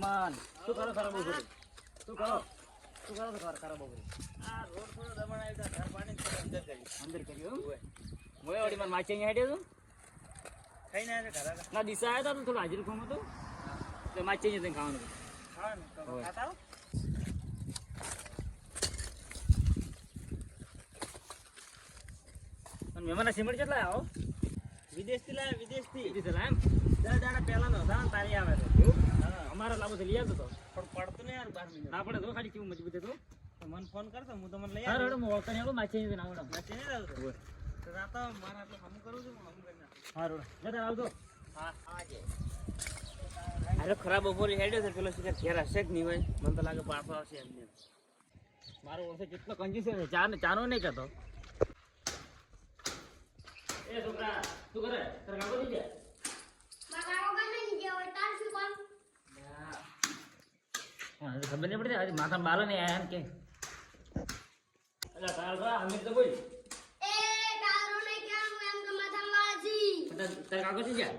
મહેમાન શું કરો ખરાબ બપોરે શું કરો? શું કરો છો ખરા- ખરાબ બપોરે આ રોડ થોડો દબાણ આવ્યું તો ઘર પાણી અંદર કર્યું અંદર કર્યું? મોય વળી મારે માચી અહીંયા હેડ્યો તું ખાઈને ના આગળ. ના દિશા આવ્યા તો થોડું હાજરી ખોમ હતું. તો માચી અહીંયા ખાવાનું ખાવાનું. ખાતા. અને કેટલા આવો વિદેશથી લાવ્યા વિદેશથી. છે એમ? દસ દાડા પહેલાનો હતા ને તારી આવે તો. અમારા લાભો લઈ આવતો તો. પણ પડતો નહીં યાર બાર મિનિટ. આપણે તો ખાલી કેવું મજબૂત હતું? તો મને ફોન કરતો હું તમને લઈ હા આવું રેડો હું વળતા નહીં આવું માચી અહીંયા આવડો. નથી નહીં આવતો તો રાતો મારે આટલું હમું કરું છું હું કરી નાખું. હા રોડ જતા આવતો હા આજે અરે ખરાબ બપોરે હેડ્યો છે પેલો શિકાર ઘેર હશે કે નહીં હોય. મને તો લાગે પાછો આવશે એમને મારો ઓળખે કેટલો કંજૂસ છે ચાનો નહીં કહેતો એ છોકરા શું કરે? તારે કાકો હા હજી ખબર નહીં પડતી હજી માથા બાલો ને આયા કે. અલા તાર તો અમિત તો બોલ. તાર તાર કાકો થઈ ગયા?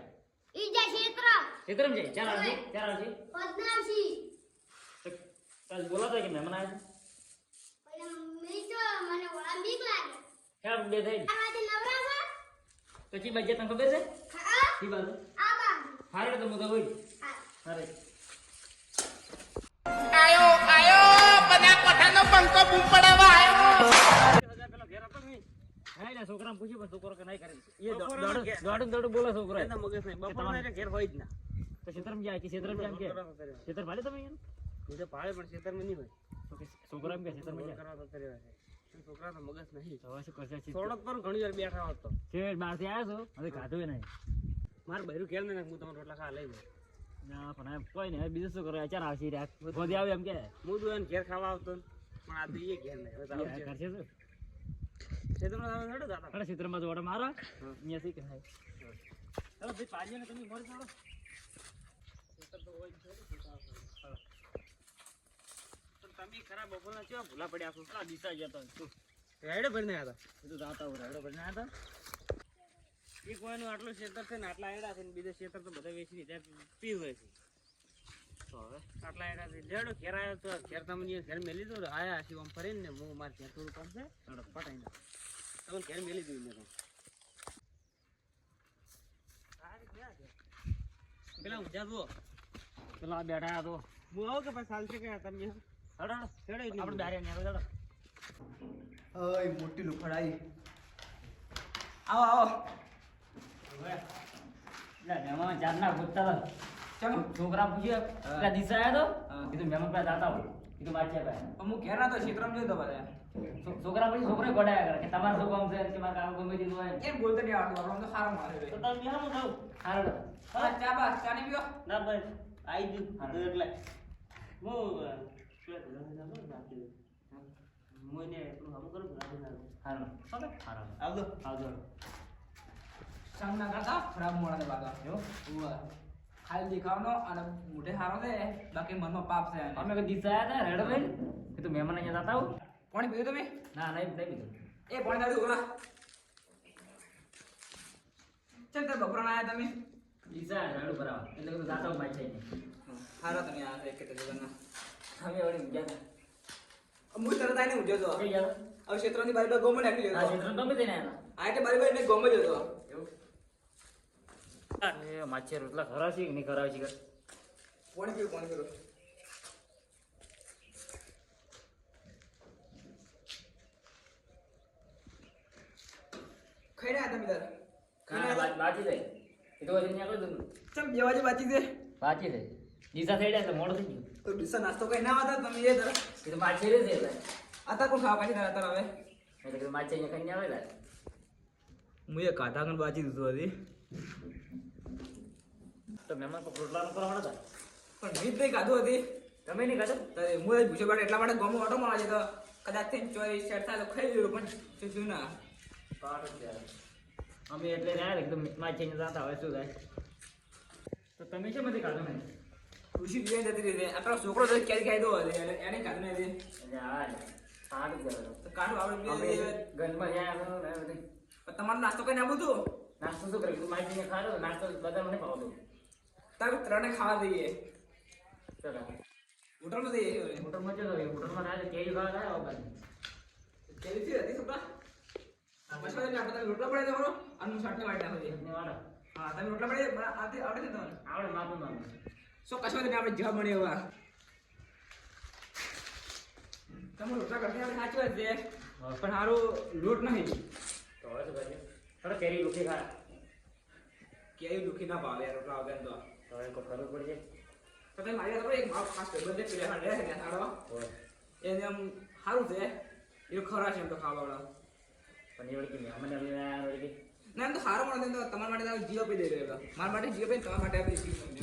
ખેતરમ. જાય ચાર આવજે ચાર આવજે તો તાર બોલાતો કે મહેમાન આવ્યા છે? ખ્યાલ બે થઈ. તો ચી બાજુ તને ખબર છે? ચી બાજુ. હારે તો મુદા હોય. હારે. પેલો ઘેર હતો કે નહીં? હા, એના છોકરાને પૂછ્યું પણ છોકરો કે નહીં કરે. એ દોડું- દોડું દોડું છોકરો એના મગજ નહીં બપોર ઘેર હોય જ ના. તો ક્ષેત્રમાં જાય કે ક્ષેત્રમાં જાય કે? ક્ષેત્ર ભાડે તમે અહીંયા? તો ભાડે પણ ખેતરમાં નહીં હોય. તો એમ કે ક્ષેત્રમાં જાય. કરવા તો કર્યો છે. પણ છોકરા મગજ નહીં હવે શું કરશે? પર ઘણી વાર બેઠા હોત તો છેક બહારથી આવ્યો છો, હવે ખાધું નહીં. મારે બહેરું ખેલ નહીં હું તમારા રોટલા ખા લઈ જાઉં ના, પણ કોઈ નહીં. બીજું શું કરે? અચાર આવશે રાત. ગોદી આવે એમ કે. હું તો એને ઘેર ખાવા આવતો પણ આ તો એ ઘેર નહીં હવે. કરશે શું? ખેતરમાં તમે હેડો જાતા. ક્ષેત્રમાં મારો. અહીંયા શી કહેવાય? હાલો, ભાઈ, પાડીઓને તમે મોર ચાલો. ખેતર તો હોય છે બપોરના કેવા ભૂલા પડ્યા છો? હાલો, દિશા તું, રેડો ભરીને આવ્યા એ તો જાતા હોય, હેડો ભરીને. હતા. એક વાયનું આટલું ખેતર છે ને આટલા હેડા છે ને બીજા ખેતર તો બધા વેચી દીધા પી હોય છે. તો હવે? આટલા હેડા છે. લેડો ઘેર આવ્યો તો ઘેર તમને ઘેર મેલી દો આયા આમ ફરીને ને હું મારે ઘેર થોડું કામ છે. હેડો. પટાઈને તમને ઘેર મેલી દઉં મેં તો પેલા ઊંઝા જુઓ. પેલા બેઠા હતો તો. હું આવું કે પછી ચાલશે કે તમે? ઓય મોટી લુખડાઈ. આવો આવો. મહેમાન ચારના ગોતતા. ચલો છોકરા પૂછ્યું પેલા દિશા આવ્યો તો? હા. કીધું મહેમાન પાસે જાતા હોય. કીધું બાદશાહ પાસે અમુક ઘેર ના તો ક્ષેત્રમાં જોયો તો બધા. છોકરા પછી છોકરે ગોડાયા કરે કે તમારે શું કામ છે? કે મારે કામ ગમે તેટલું હોય. એમ બોલતો નહીં આવડતું? તો સારો મારે તો તમે હા ચા બા ચા નહીં પીવો ના ભાઈ આવી એટલે. હું પેલા ભૂલા ભૂલા બોલ બાકી હું એને એટલું હમું કરું ભૂલા ભૂલા હાલો હાલો. આવજો આવજો સંગ ના કરતા ખરાબ મોડા બાગા જો ઉવા ખાલી દેખાવનો અને મોઢે હારો છે બાકી મનમાં પાપ છે. અમે કે દિશા આવ્યા હતા રેડો ભાઈ કીધું મહેમાન અહીંયા જતા આવું પાણી પીધું તમે ના નહીં નહીં પીધું એ પાણી દાદુ ઓલા ચાલ તો બપોરના આયા તમે દિશા રેડો બરાબર એટલે કીધું જાતા ભાઈ છે હારા તમે આ એક કે જગરના અમે વળી ગયા હતા હું તરત આવીને ઉઠ્યો તો. કઈ ગયા. હવે ક્ષેત્રની બારી બાર ગોમો નાખી હતા? લીધો ક્ષેત્ર ગમે તેને આવ્યા આ એટલે બારી બારી ગોમ જ હતો એ માછે રોટલા ખરા છે કે નહીં ખરા છે પાણી કર્યું પાણી પીવું ખાઈ રહ્યા તમે તાર? ખાઈ રહ્યા બાકી જાય એ તો ત્યાં કીધું ચમ બે વાજે બાકી છે બાકી જાય દિશા થઈ જાય મોડું થઈ ગયું. તો ડીસા નાસ્તો કઈ ના આવતા તમે એ તરફ એ તો માછે રે છે આતા કોણ ખાવા પાછી તારા તારા હવે? એટલે કીધું માછે અહીંયા કઈ આવે લે હું એ કાઢા કણ બાજી દીધું હતી તો મહેમાન તો રોટલાનો કરવા હતા? પણ મીત નહીં કાઢું હતી તમે નહીં ખાધું? તારે હું એ ભૂસે પાડે એટલા માટે ગમો ઓટો મારવા તો કદાચ થઈને ચોરી શેર થાય તો ખાઈ લીધું પણ શું ના? અમે એટલે રહ્યા ને એકદમ માછે અહીંયા જતા હવે શું થાય? તો તમે શેમ નથી ખાધું નહીં ખુશી બી જતી રહી આપણો છોકરો તો ક્યારે ખાઈ દો હતી એને કાઢું જવાનું. તો આપણે ગંજમાં જ્યાં ને બધું તમારો નાસ્તો કઈ ના તું નાસ્તો શું કરે તું માછે ખાડો નાસ્તો નાસ્તો બધાને નહીં દઉં તારે ત્રણે ખાવા દઈએ હોટલમાં જઈએ મોટરમાં ચલો મોટરમાં રાતે કેરી ખાવા થાય બાજુ કેવી થી હતી આપણે આપણે રોટલા પડે તમારો અને હું વાટી નાખું હા તમે રોટલા પડે મને આવડે આવડે છે તમને આવડે માપું માપું સો કશું તમે આપણે જવાબ મળે એવા. તમે રોટલા કરતા આપણે સાચું છે પણ સારું લોટ નહીં. તો હવે કેરી દુખી ખા. કેરી દુખી ના ભાવે રોટલા વગર તો. હવે કોઈ કરવું પડશે? તો તમે મારી વાત એક મારો ખાસ ભાઈબંધ છે પેલા રહે છે સારો એને આમ સારું છે. એ ખરા છે એમ તો ખાવા પનીર પણ એવડી કે મહેમાન વળી કે ના એમ તો સારું મળે તો તમારા માટે તમે જીઓ પે દઈ દેવા મારા માટે જીઓ પે તમારા માટે આપી દીધી